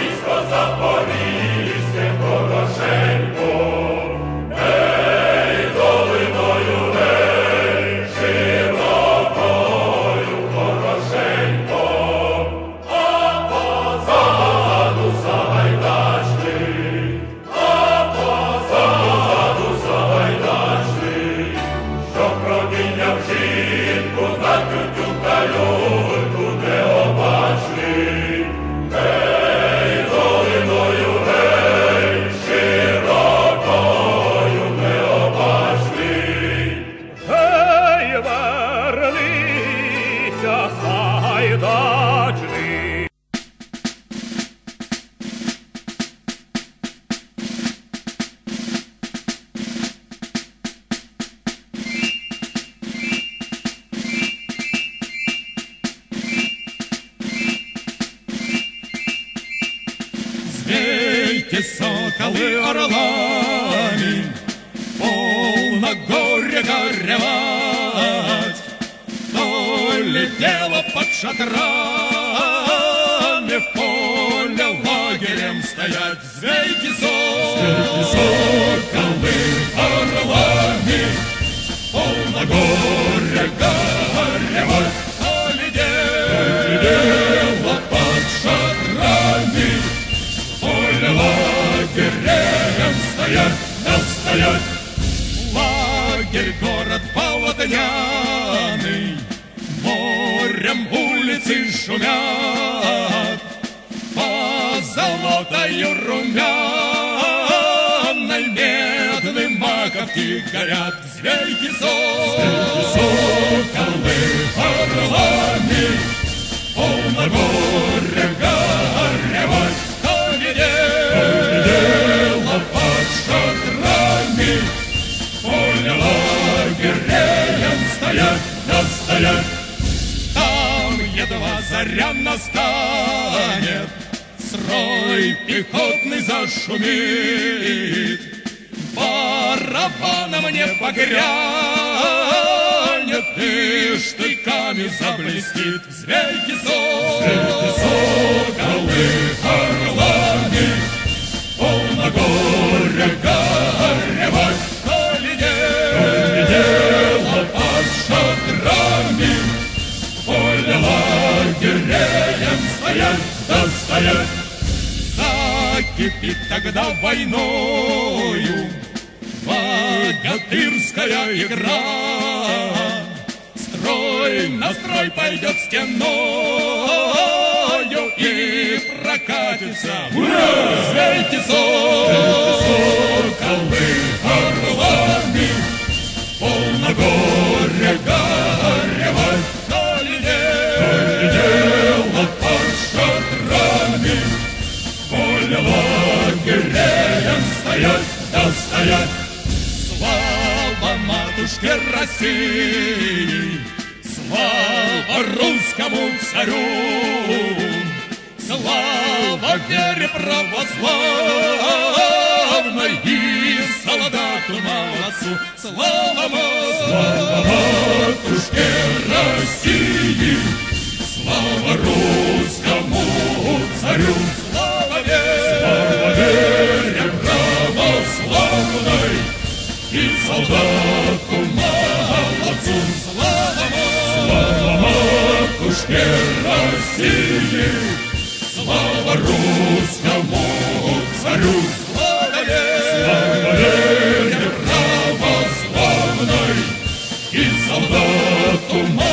Christus Dodgley. Sveiki, sakalai, aralami, polna. Шатрами В поле лагерем стоять. Взвейте соколы орлами, Полно горе горевать, То летело под шатрами поле лагерем стоять, да стоять. Лагерь, город полотняный, улицы шумят, По золотою румяной Медные маковки горят, Звейки соколы. Орлами, Полно горе горевать, то летело под шатрами, поле лагерем стоять, да стоять. Заря настанет, строй пехотный зашумит, барабаном не погрянет, и штыками заблестит. Звейки соколы орлами, лагерем стоять, да стоять. Закипит тогда войною богатырская игра. Строй на строй пойдет стеною и прокатится. Ура! Звейте матушке России, слава русскому царю, слава вере православной и солдату молодцу, слава матушке России! Слава русскому царю! Слава вере православной и солдату мать!